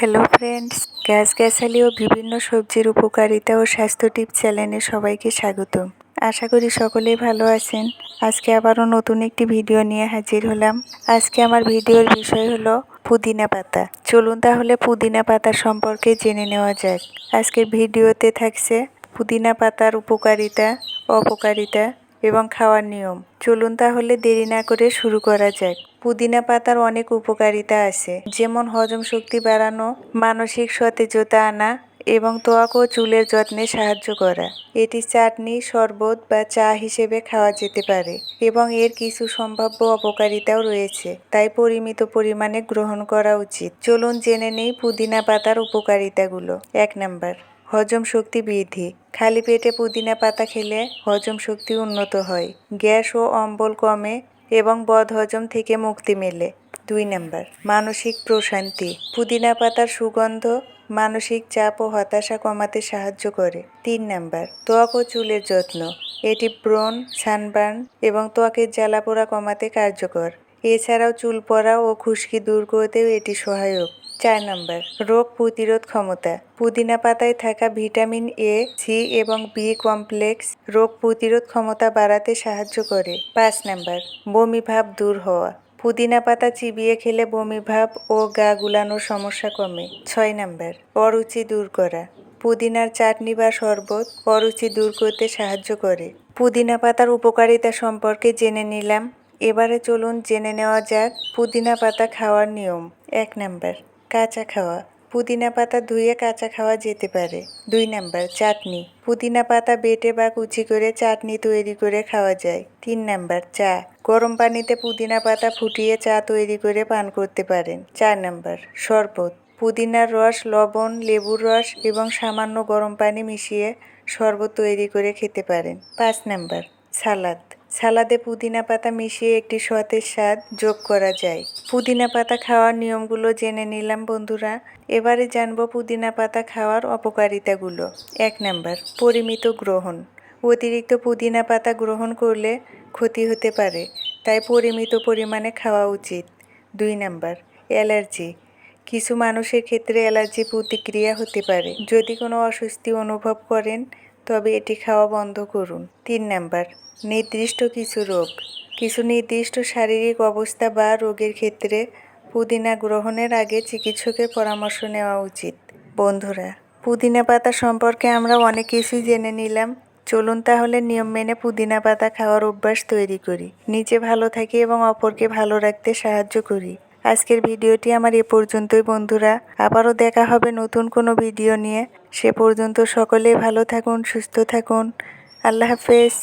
Hello friends gas গ্যাসালি ও বিভিন্ন সবজির উপকারিতা ও স্বাস্থ্য টিপ চ্যানেলে সবাইকে স্বাগতম। আশা করি সকলেই ভালো আছেন। আজকে আবারও নতুন একটি ভিডিও নিয়ে হাজির হলাম। আজকে আমার ভিডিওর বিষয় হলো পুদিনা পাতা। চলুন তাহলে পুদিনা পাতা সম্পর্কে জেনে নেওয়া যাক। আজকের ভিডিওতে থাকছে পুদিনা পাতার উপকারিতা, অপকারিতা এবং খাওয়ার নিয়ম। চলুন তাহলে দেরি না করে শুরু করা যাক। পুদিনা পাতার অনেক উপকারিতা আছে, যেমন হজম শক্তি বাড়ানো, মানসিক সতেজতা আনা এবং ত্বক ও চুলের যত্নে সাহায্য করা। এটি চাটনি, শরবত বা চা হিসেবে খাওয়া যেতে পারে এবং এর কিছু সম্ভাব্য অপকারিতাও রয়েছে, তাই পরিমিত পরিমাণে গ্রহণ করা উচিত। চলুন জেনে নেই পুদিনা পাতার উপকারিতাগুলো। এক নাম্বার হজম শক্তি বৃদ্ধি। খালি পেটে পুদিনা পাতা খেলে হজম শক্তি উন্নত হয়। গ্যাস ও অম্বল কমে এবং বদহজম থেকে মুক্তি মেলে। দুই নাম্বার, মানসিক প্রশান্তি। পুদিনা পাতার সুগন্ধ মানসিক চাপ ও হতাশা কমাতে সাহায্য করে। তিন নাম্বার, ত্বক ও চুলের যত্ন। এটি ব্রণ, সানবার্ন এবং ত্বকের জ্বালাপোড়া কমাতে কার্যকর। এছাড়াও চুল পড়া ও খুশকি দূর করতেও এটি সহায়ক। চার নম্বর, রোগ প্রতিরোধ ক্ষমতা। পুদিনা পাতায় থাকা ভিটামিন এ সি এবং বি কমপ্লেক্স রোগ প্রতিরোধ ক্ষমতা বাড়াতে সাহায্য করে। পাঁচ নম্বর, বমি ভাব দূর হওয়া। পুদিনা পাতা চিবিয়ে খেলে বমি ভাব ও গা গুলানোর সমস্যা কমে। ছয় নম্বর, অরুচি দূর করা। পুদিনার চাটনি বা শরবত অরুচি দূর করতে সাহায্য করে। পুদিনা পাতার উপকারিতা সম্পর্কে জেনে নিলাম। এবারে চলুন জেনে নেওয়া যাক পুদিনা পাতা খাওয়ার নিয়ম। এক নাম্বার কাঁচা খাওয়া। পুদিনা পাতা ধুয়ে কাঁচা খাওয়া যেতে পারে। দুই নাম্বার, চাটনি। পুদিনা পাতা বেটে বা কুচি করে চাটনি তৈরি করে খাওয়া যায়। তিন নাম্বার, চা। গরম পানিতে পুদিনা পাতা ফুটিয়ে চা তৈরি করে পান করতে পারেন। চার নাম্বার, শরবত। পুদিনার রস, লবণ, লেবুর রস এবং সামান্য গরম পানি মিশিয়ে শরবত তৈরি করে খেতে পারেন। পাঁচ নাম্বার, সালাদ। সালাদে পুদিনা পাতা মিশিয়ে একটি সতেজ স্বাদ যোগ করা যায়। পুদিনা পাতা খাওয়ার নিয়মগুলো জেনে নিলাম বন্ধুরা। এবারে জানব পুদিনা পাতা খাওয়ার অপকারিতাগুলো। এক নাম্বার, পরিমিত গ্রহণ। অতিরিক্ত পুদিনা পাতা গ্রহণ করলে ক্ষতি হতে পারে, তাই পরিমিত পরিমাণে খাওয়া উচিত। দুই নাম্বার, অ্যালার্জি। কিছু মানুষের ক্ষেত্রে অ্যালার্জি প্রতিক্রিয়া হতে পারে। যদি কোনো অস্বস্তি অনুভব করেন তবে এটি খাওয়া বন্ধ করুন। তিন নাম্বার, নির্দিষ্ট কিছু রোগ। কিছু নির্দিষ্ট শারীরিক অবস্থা বা রোগের ক্ষেত্রে পুদিনা গ্রহণের আগে চিকিৎসকের পরামর্শ নেওয়া উচিত। বন্ধুরা, পুদিনা পাতা সম্পর্কে আমরা অনেক কিছুই জেনে নিলাম। চলুন তাহলে নিয়ম মেনে পুদিনা পাতা খাওয়ার অভ্যাস তৈরি করি। নিজে ভালো থাকি এবং অপরকে ভালো রাখতে সাহায্য করি। আজকের ভিডিওটি আমার এ পর্যন্তই, বন্ধুরা। আবারও দেখা হবে নতুন কোনো ভিডিও নিয়ে। সে পর্যন্ত সকলেই ভালো থাকুন, সুস্থ থাকুন। আল্লাহ হাফেজ।